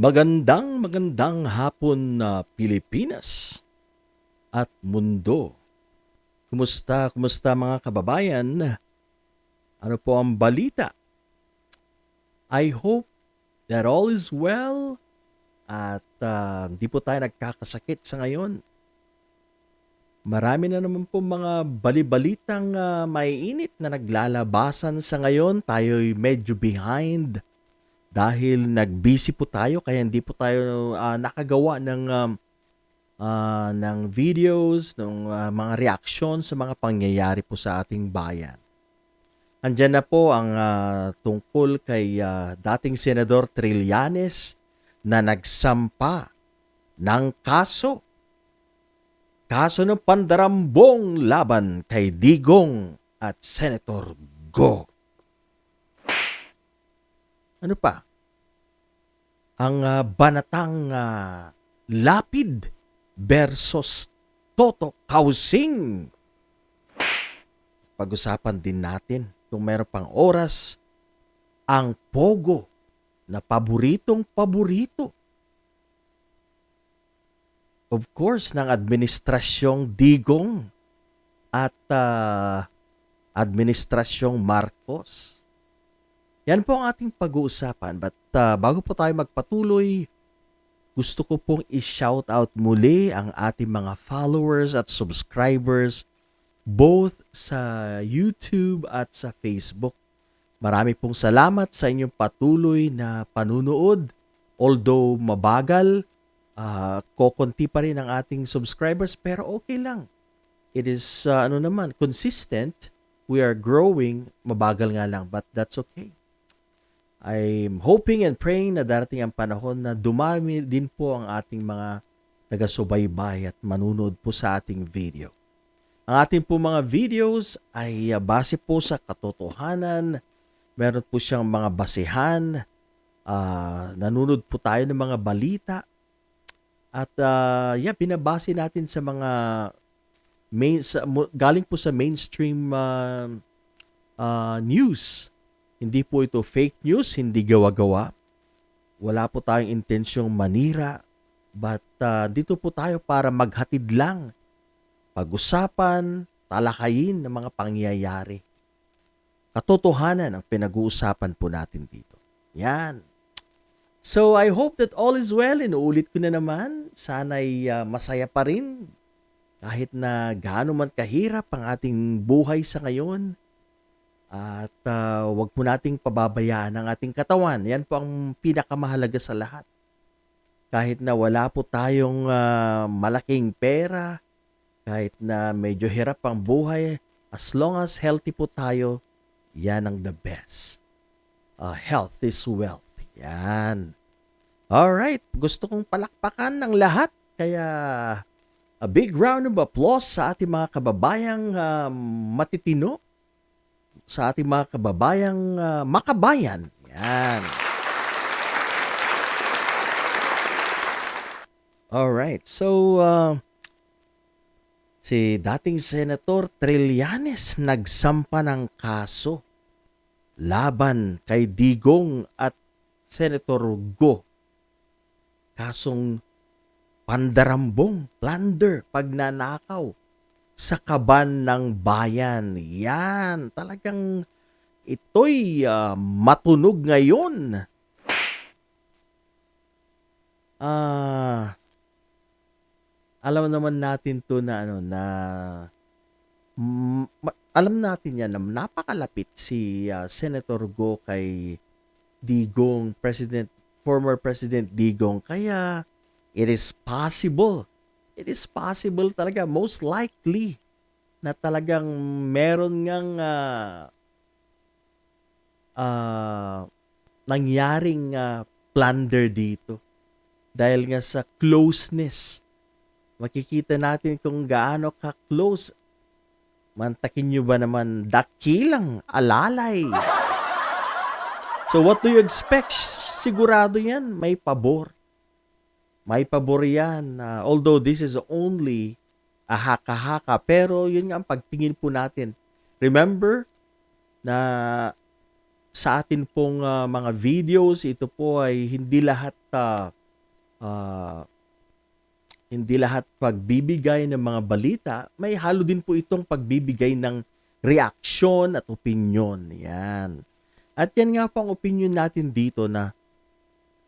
Magandang magandang hapon na Pilipinas at mundo. Kumusta, kumusta mga kababayan? Ano po ang balita? I hope that all is well at ah, hindi po tayo nagkakasakit sa ngayon. Marami na naman po mga balibalitang uh, maiinit na naglalabasan sa ngayon. Tayo'y medyo behind dahil nag-busy po tayo kaya hindi po tayo ah, nakagawa ng um, ah, ng videos, ng ah, mga reaksyon sa mga pangyayari po sa ating bayan. Andyan na po ang ah, tungkol kay ah, dating Senador Trillanes na nagsampa ng kaso. Kaso ng pandarambong laban kay Digong at Senator Go. Ano pa? Ang ah, banatang ah, Lapid versus Toto Kausing. Pag-usapan din natin kung meron pang oras ang Pogo na paboritong paborito. Of course, ng administrasyong Digong at ah, administrasyong Marcos. Yan po ang ating pag-uusapan. But uh, bago po tayo magpatuloy, gusto ko pong i-shout out muli ang ating mga followers at subscribers both sa YouTube at sa Facebook. Marami pong salamat sa inyong patuloy na panunood. Although mabagal, uh, kokonti pa rin ang ating subscribers pero okay lang. It is uh, ano naman consistent. We are growing, mabagal nga lang but that's okay. I'm hoping and praying na darating ang panahon na dumami din po ang ating mga taga-subaybay at manunood po sa ating video. Ang ating po mga videos ay uh, base po sa katotohanan. Meron po siyang mga basehan. Uh, nanonood po tayo ng mga balita. At uh, yeah, binabase natin sa mga main, sa, galing po sa mainstream uh, uh, news hindi po ito fake news, hindi gawa-gawa. Wala po tayong intensyong manira. But uh, dito po tayo para maghatid lang. Pag-usapan, talakayin ng mga pangyayari. Katotohanan ang pinag-uusapan po natin dito. Yan. So I hope that all is well. Inuulit ko na naman. Sana'y uh, masaya pa rin. Kahit na gaano man kahirap ang ating buhay sa ngayon, at uh, wag po nating pababayaan ang ating katawan. Yan po ang pinakamahalaga sa lahat. Kahit na wala po tayong uh, malaking pera, kahit na medyo hirap ang buhay, as long as healthy po tayo, yan ang the best. Uh, health is wealth. Yan. Alright, gusto kong palakpakan ng lahat. Kaya a big round of applause sa ating mga kababayang uh, matitino sa ating mga kababayang uh, makabayan. Yan. Alright, so uh, si dating Senator Trillanes nagsampa ng kaso laban kay Digong at Senator Go. Kasong pandarambong, plunder, pagnanakaw sa kaban ng bayan. Yan, talagang ito'y uh, matunog ngayon. Ah, uh, alam naman natin to na ano na alam natin yan na napakalapit si uh, Senator Go kay Digong, President former President Digong kaya it is possible it is possible talaga, most likely, na talagang meron ngang uh, uh, nangyaring uh, plunder dito. Dahil nga sa closeness, makikita natin kung gaano ka-close. Mantakin nyo ba naman dakilang alalay? So what do you expect? Sigurado yan, may pabor may pabor yan. Uh, although this is only a haka-haka, pero yun nga ang pagtingin po natin. Remember na sa atin pong ah, mga videos, ito po ay hindi lahat ah, ah, hindi lahat pagbibigay ng mga balita, may halo din po itong pagbibigay ng reaksyon at opinyon. Yan. At yan nga po ang opinion natin dito na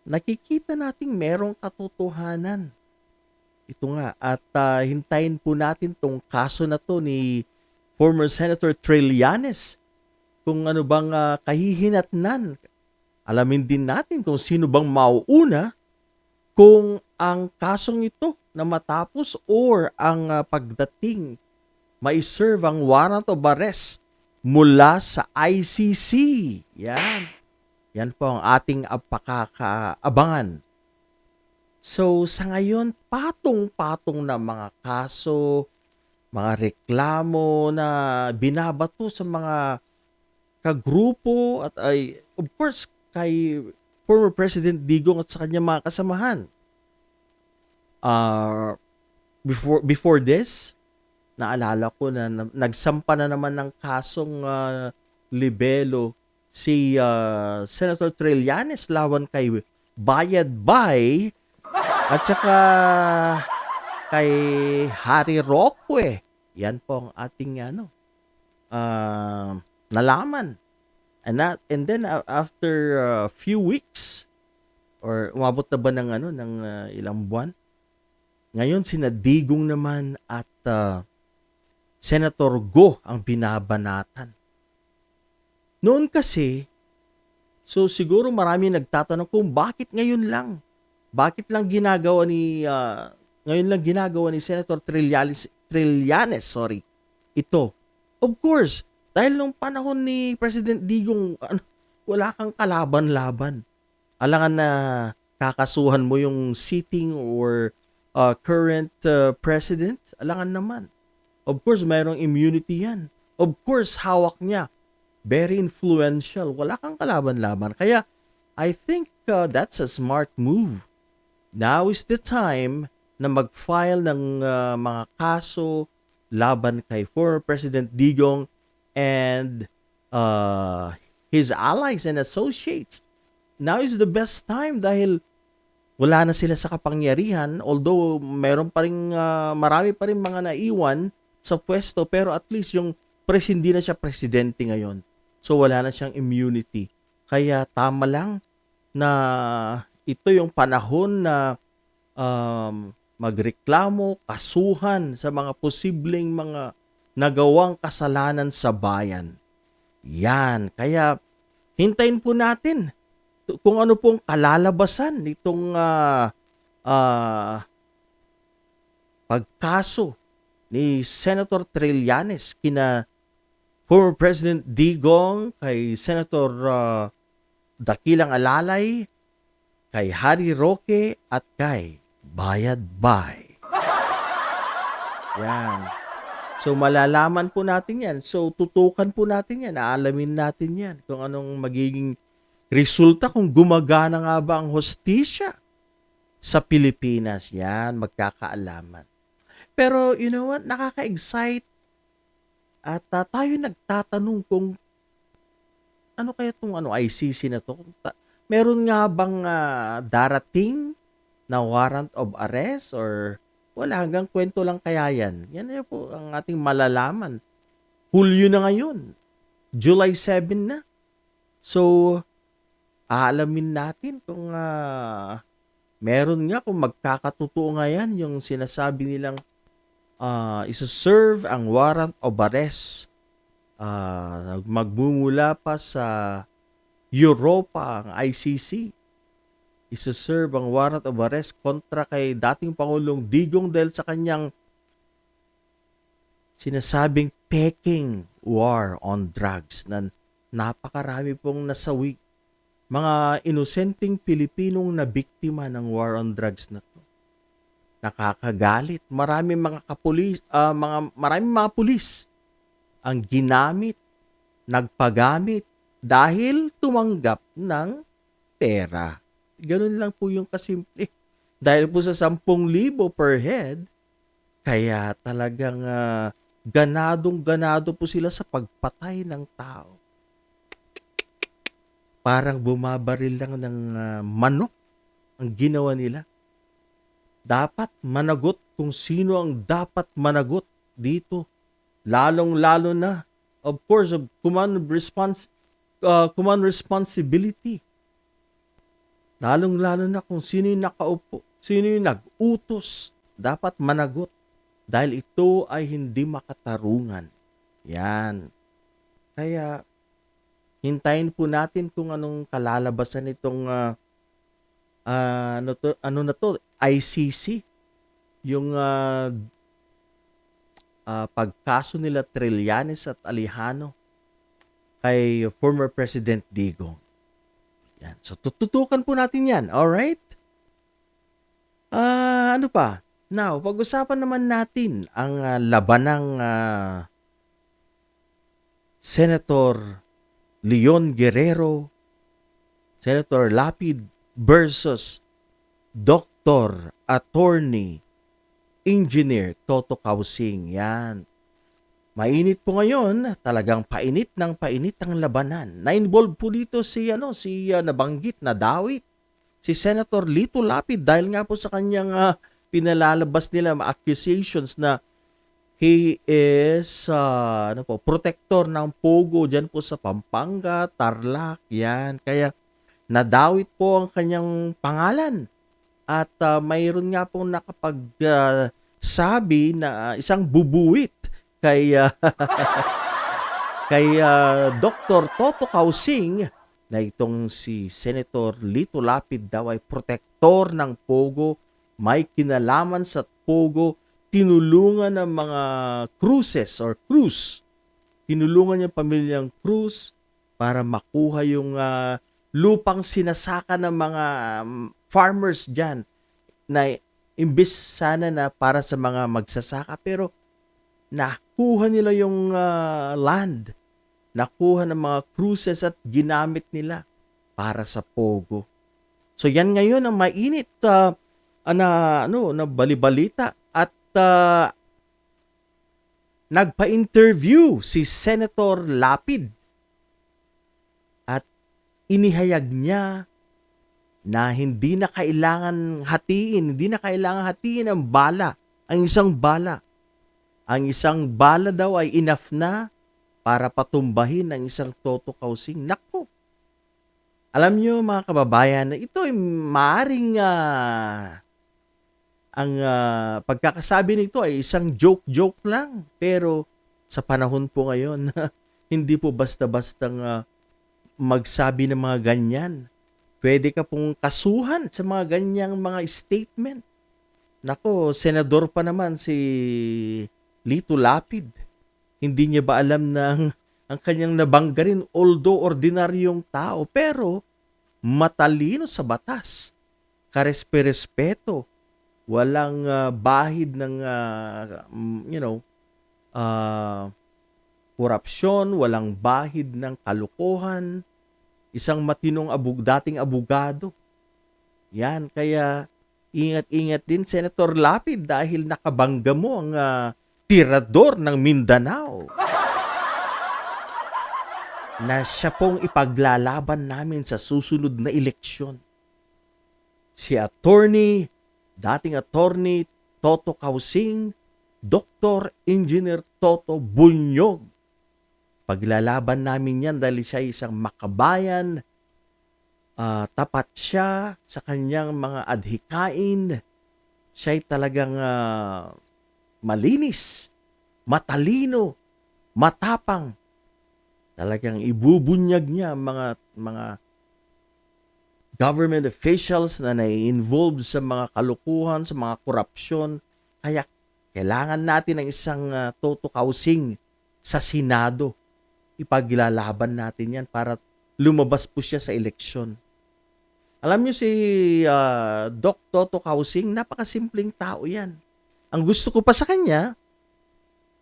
nakikita nating merong katotohanan. Ito nga. At ah, hintayin po natin tong kaso na to ni former Senator Trillanes kung ano bang ah, kahihinatnan. Alamin din natin kung sino bang mauuna kung ang kasong ito na matapos or ang ah, pagdating mai-serve ang warrant of arrest mula sa ICC. Yan. Yan po ang ating apakakaabangan. So sa ngayon, patong-patong na mga kaso, mga reklamo na binabato sa mga kagrupo at ay of course kay former President Digong at sa kanyang mga kasamahan. Uh, before before this, naalala ko na, na nagsampa na naman ng kasong ah, libelo si ah, Senator Trillanes lawan kay Bayad Bay at saka kay Harry Roque. Yan po ang ating ano ah, nalaman. And that, and then ah, after a few weeks or umabot na ba ng ano ng ah, ilang buwan? Ngayon sinadigong naman at ah, Senator Go ang binabanatan. Noon kasi, so siguro marami nagtatanong kung bakit ngayon lang. Bakit lang ginagawa ni ah, ngayon lang ginagawa ni Senator Trillanes, Trillanes, sorry. Ito. Of course, dahil nung panahon ni President Digong, ano, wala kang kalaban-laban. Alangan na kakasuhan mo yung sitting or uh, current uh, president, alangan naman. Of course, mayroong immunity yan. Of course, hawak niya. Very influential. Wala kang kalaban-laban. Kaya, I think uh, that's a smart move. Now is the time na mag-file ng uh, mga kaso laban kay former President Digong and uh, his allies and associates. Now is the best time dahil wala na sila sa kapangyarihan although meron pa rin uh, marami pa rin mga naiwan sa pwesto pero at least yung pres hindi na siya presidente ngayon. So wala na siyang immunity. Kaya tama lang na ito yung panahon na um, magreklamo, kasuhan sa mga posibleng mga nagawang kasalanan sa bayan. Yan. Kaya hintayin po natin kung ano pong kalalabasan nitong ah, ah, pagkaso ni Senator Trillanes kina former President Digong, kay Senator ah, Dakilang Alalay, kay Harry Roque at kay Bayad Bay. Yan. So malalaman po natin yan. So tutukan po natin yan. Aalamin natin yan kung anong magiging resulta kung gumagana nga ba ang hostisya sa Pilipinas. Yan, magkakaalaman. Pero you know what? Nakaka-excite at ah, tayo nagtatanong kung ano kaya itong ano, ICC na to? Ta- meron nga bang ah, darating na warrant of arrest or wala hanggang kwento lang kaya yan. Yan na po ang ating malalaman. Hulyo na ngayon. July 7 na. So, aalamin natin kung ah, meron nga kung magkakatotoo nga yan yung sinasabi nilang uh, isa-serve ang warrant of arrest uh, magmumula pa sa Europa ang ICC isa-serve ang warrant of arrest kontra kay dating Pangulong Digong dahil sa kanyang sinasabing peking war on drugs na napakarami pong nasawi mga inosenteng Pilipinong na biktima ng war on drugs na. Nakakagalit. Marami mga kapulis, ah, mga marami mga pulis ang ginamit, nagpagamit dahil tumanggap ng pera. Ganun lang po yung kasimple. Dahil po sa 10,000 per head, kaya talagang ah, ganadong ganado po sila sa pagpatay ng tao. parang bumabaril lang ng ah, manok ang ginawa nila. Dapat managot kung sino ang dapat managot dito. Lalong-lalo na, of course, of command, respons- uh, command responsibility. Lalong-lalo na kung sino yung nakaupo, sino yung nag-utos, dapat managot. Dahil ito ay hindi makatarungan. Yan. Kaya, hintayin po natin kung anong kalalabasan nitong ah, ah, ano, to, ano na to, ICC. Yung ah, ah, pagkaso nila Trillanes at Alejano kay former President Digong. Yan. So, tututukan po natin yan. Alright? Ah, ano pa? Now, pag-usapan naman natin ang ah, labanang ah, Senator Leon Guerrero, Senator Lapid versus Dr. Attorney Engineer Toto Kausing. Yan. Mainit po ngayon, talagang painit ng painit ang labanan. Na-involve po dito si ano, si ah, nabanggit na Dawit, si Senator Lito Lapid dahil nga po sa kanyang ah, pinalalabas nila accusations na he is ah, ano po, protector ng Pogo diyan po sa Pampanga, Tarlac, yan. Kaya nadawit po ang kanyang pangalan. At ah, mayroon nga po nakapag ah, sabi na isang bubuwit kay ah, kay ah, Dr. Toto Kausing na itong si Senator Lito Lapid daw ay protektor ng Pogo, may kinalaman sa Pogo, tinulungan ng mga cruises or cruise. Tinulungan niya ang pamilyang Cruz para makuha yung ah, lupang sinasaka ng mga um, farmers dyan na imbis sana na para sa mga magsasaka pero nakuha nila yung ah, land nakuha ng mga cruises at ginamit nila para sa pogo. So yan ngayon ang mainit ah, na ano na balibalita at ah, nagpa-interview si Senator Lapid inihayag niya na hindi na kailangan hatiin, hindi na kailangan hatiin ang bala, ang isang bala. Ang isang bala daw ay enough na para patumbahin ang isang Toto Kausing. Nako! Alam nyo mga kababayan ito ay maaring ah, ang ah, pagkakasabi nito ay isang joke-joke lang. Pero sa panahon po ngayon, hindi po basta-bastang ah, magsabi ng mga ganyan. Pwede ka pong kasuhan sa mga ganyang mga statement. Nako, senador pa naman si Lito Lapid. Hindi niya ba alam na ang, ang kanyang nabangga rin, although ordinaryong tao, pero matalino sa batas. Karespe-respeto. Walang ah, bahid ng, mm, you know, ah, korupsyon, walang bahid ng kalukuhan, isang matinong abug, dating abogado. Yan, kaya ingat-ingat din Senator Lapid dahil nakabangga mo ang ah, tirador ng Mindanao. Na siya pong ipaglalaban namin sa susunod na eleksyon. Si attorney, dating attorney Toto Kausing, Dr. Engineer Toto Bunyog. Paglalaban namin yan dahil siya ay isang makabayan, ah, tapat siya sa kanyang mga adhikain. Siya ay talagang ah, malinis, matalino, matapang. Talagang ibubunyag niya ang mga mga government officials na nai-involve sa mga kalukuhan, sa mga korupsyon. Kaya kailangan natin ng isang ah, Toto sa Senado. Ipaglalaban natin yan para lumabas po siya sa eleksyon. Alam niyo si ah, Doc Toto Kausing, napakasimpleng tao yan. Ang gusto ko pa sa kanya,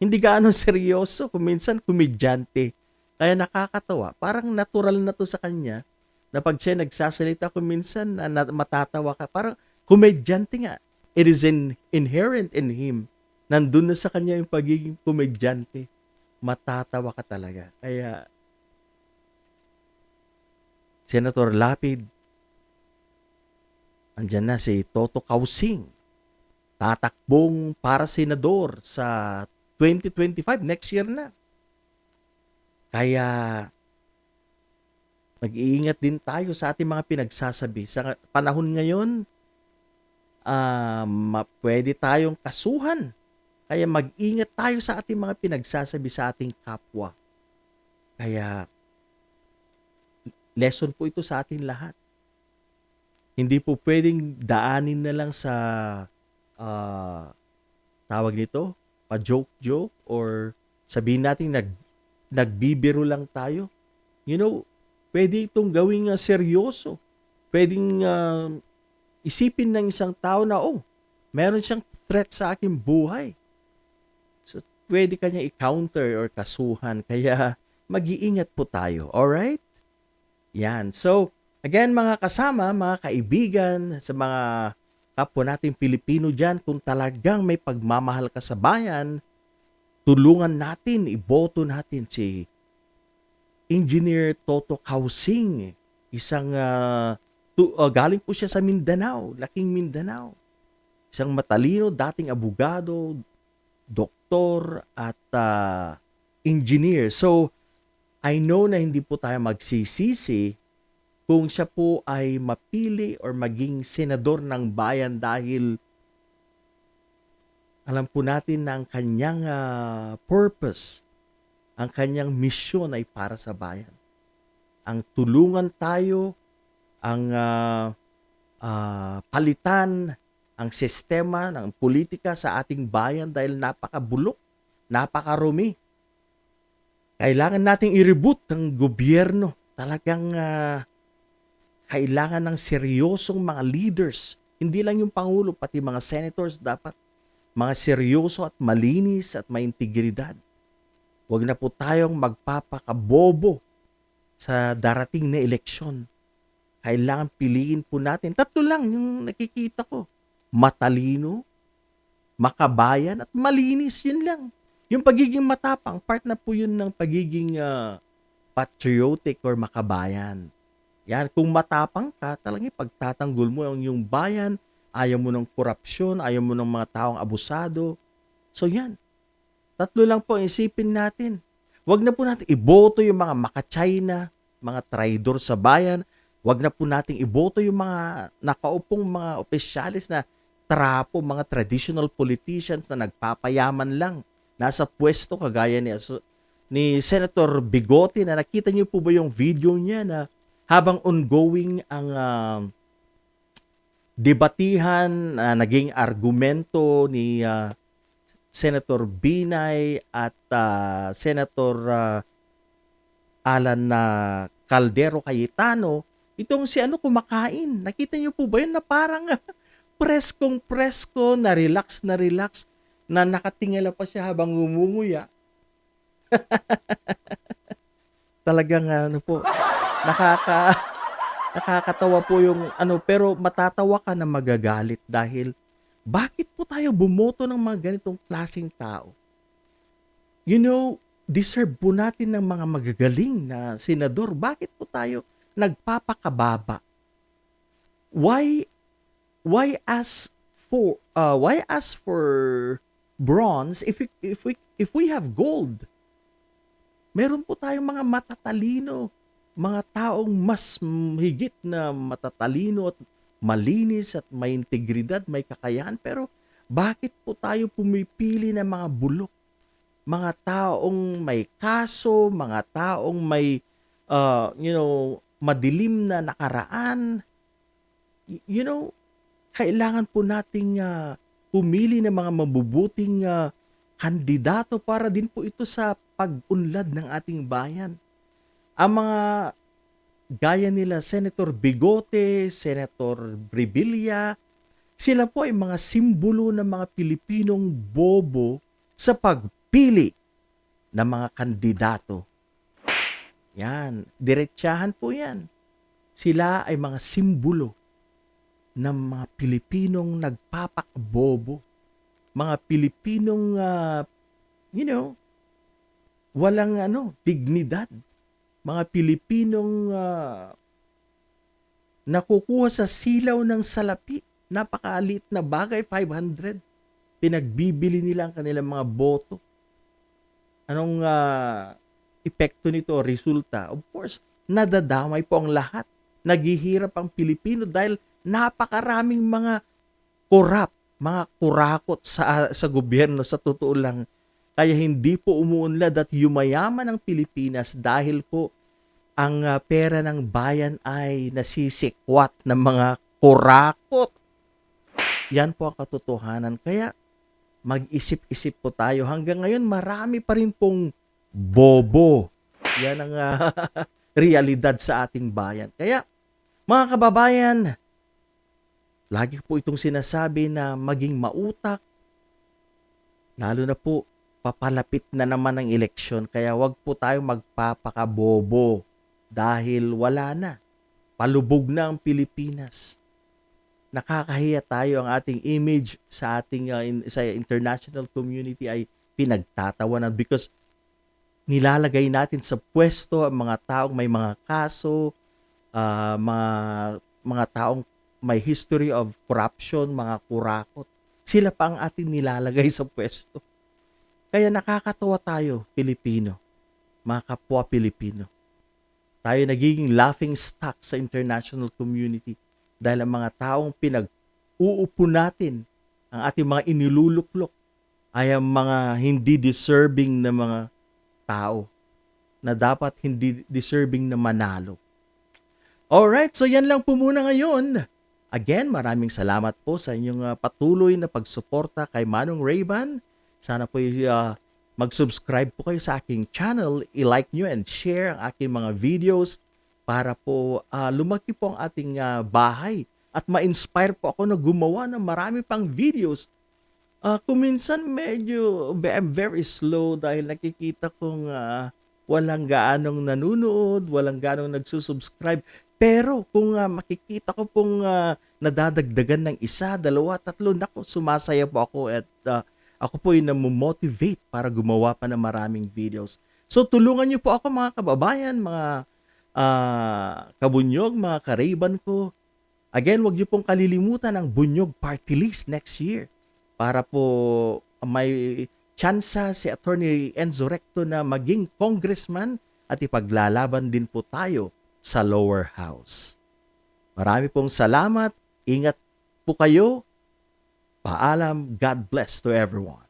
hindi gaano seryoso, kung minsan komedyante. Kaya nakakatawa, parang natural na to sa kanya na pag siya nagsasalita kung minsan na, na matatawa ka, parang komedyante nga. It is in, inherent in him. Nandun na sa kanya yung pagiging komedyante. Matatawa ka talaga. Kaya Senator Lapid, andyan na si Toto Kausing, tatakbong para senador sa 2025, next year na. Kaya mag-iingat din tayo sa ating mga pinagsasabi. Sa panahon ngayon, ma- pwede tayong kasuhan. Kaya mag-ingat tayo sa ating mga pinagsasabi sa ating kapwa. Kaya lesson po ito sa atin lahat. Hindi po pwedeng daanin na lang sa ah, tawag nito, pa-joke-joke or sabihin natin nag, nagbibiro lang tayo. You know, pwede itong gawing ah, seryoso. Pwedeng ah, isipin ng isang tao na, oh, meron siyang threat sa aking buhay. Pwede kanya i-counter or kasuhan. Kaya, mag-iingat po tayo. Alright? Yan. So, again, mga kasama, mga kaibigan, sa mga kapwa nating Pilipino dyan, kung talagang may pagmamahal ka sa bayan, tulungan natin, iboto natin si Engineer Toto Kausing. Isang, ah, tu- ah, galing po siya sa Mindanao, laking Mindanao. Isang matalino, dating abogado, doktor, at ah, engineer. So, I know na hindi po tayo magsisisi kung siya po ay mapili or maging senador ng bayan dahil alam po natin na ang kanyang ah, purpose, ang kanyang misyon ay para sa bayan. Ang tulungan tayo, ang ah, ah, palitan ang sistema ng politika sa ating bayan dahil napakabulok, napakarumi. Kailangan nating i-reboot ang gobyerno. Talagang ah, kailangan ng seryosong mga leaders. Hindi lang yung Pangulo, pati mga senators dapat mga seryoso at malinis at may integridad. Huwag na po tayong magpapakabobo sa darating na eleksyon. Kailangan piliin po natin. Tatlo lang yung nakikita ko. Matalino, makabayan, at malinis. Yun lang. Yung pagiging matapang, part na po yun ng pagiging ah, patriotic or makabayan. Yan, kung matapang ka, talagang pagtatanggol mo yung, yung bayan, ayaw mo ng korupsyon, ayaw mo ng mga taong abusado. So yan, tatlo lang po ang isipin natin. Huwag na po natin iboto yung mga maka-China, mga traidor sa bayan. Huwag na po natin iboto yung mga nakaupong mga opisyalis na trapo, mga traditional politicians na nagpapayaman lang. Nasa pwesto kagaya ni, ni Senator Bigote na nakita niyo po ba yung video niya na habang ongoing ang ah, debatihan, na naging argumento ni ah, Senator Binay at ah, Senator ah, Alan na Caldero Cayetano, itong si ano kumakain. Nakita niyo po ba yun na parang preskong presko, na relax na relax, na nakatingala pa siya habang ngumunguya. Talagang ano po, nakaka nakakatawa po yung ano pero matatawa ka na magagalit dahil bakit po tayo bumoto ng mga ganitong klaseng tao? You know, deserve po natin ng mga magagaling na senador. Bakit po tayo nagpapakababa? Why why ask for uh, why ask for bronze if we, if we if we have gold? Meron po tayong mga matatalino, mga taong mas higit na matatalino at malinis at may integridad, may kakayahan. Pero bakit po tayo pumipili ng mga bulok? Mga taong may kaso, mga taong may, uh, you know, madilim na nakaraan. You know, kailangan po nating uh, pumili ng mga mabubuting uh, kandidato para din po ito sa pag-unlad ng ating bayan. Ang mga gaya nila Senator Bigote, Senator Brevilla, sila po ay mga simbolo ng mga Pilipinong bobo sa pagpili ng mga kandidato. Yan, diretsahan po yan. Sila ay mga simbolo ng mga Pilipinong nagpapakabobo. Mga Pilipinong, ah, you know, walang ano, dignidad. Mga Pilipinong ah, nakukuha sa silaw ng salapi. Napakaliit na bagay, 500. Pinagbibili nila ang kanilang mga boto. Anong ah, epekto nito, resulta? Of course, nadadamay po ang lahat. Naghihirap ang Pilipino dahil napakaraming mga korap, mga kurakot sa, sa gobyerno sa totoo lang. Kaya hindi po umuunlad at yumayaman ang Pilipinas dahil po ang ah, pera ng bayan ay nasisikwat ng mga kurakot. Yan po ang katotohanan. Kaya mag-isip-isip po tayo. Hanggang ngayon, marami pa rin pong bobo. Yan ang ah, realidad sa ating bayan. Kaya, mga kababayan, lagi po itong sinasabi na maging mautak, lalo na po, papalapit na naman ang eleksyon. Kaya wag po tayo magpapakabobo dahil wala na. Palubog na ang Pilipinas nakakahiya tayo ang ating image sa ating uh, in- sa international community ay pinagtatawanan because nilalagay natin sa pwesto ang mga taong may mga kaso, ah, mga mga taong may history of corruption, mga kurakot. Sila pa ang ating nilalagay sa pwesto. Kaya nakakatawa tayo, Pilipino, mga kapwa Pilipino. Tayo nagiging laughing stock sa international community dahil ang mga taong pinag-uupo natin, ang ating mga iniluluklok, ay ang mga hindi deserving na mga tao na dapat hindi deserving na manalo. Alright, so yan lang po muna ngayon. Again, maraming salamat po sa inyong ah, patuloy na pagsuporta kay Manong Rayban. Sana po ah, mag-subscribe po kayo sa aking channel, i-like nyo and share ang aking mga videos para po ah, lumaki po ang ating ah, bahay at ma-inspire po ako na gumawa ng marami pang videos. Ah, kung minsan medyo I'm very slow dahil nakikita kong ah, walang gaanong nanonood, walang gaanong nagsusubscribe. Pero kung ah, makikita ko pong ah, nadadagdagan ng isa, dalawa, tatlo, nako, sumasaya po ako at ah, ako po ay namomotivate para gumawa pa ng maraming videos. So tulungan niyo po ako mga kababayan, mga ah, kabunyog, mga karayban ko. Again, wag niyo pong kalilimutan ang Bunyog Party List next year para po may tsansa si Attorney Enzo Recto na maging congressman at ipaglalaban din po tayo sa lower house. Marami pong salamat. Ingat po kayo. Paalam. God bless to everyone.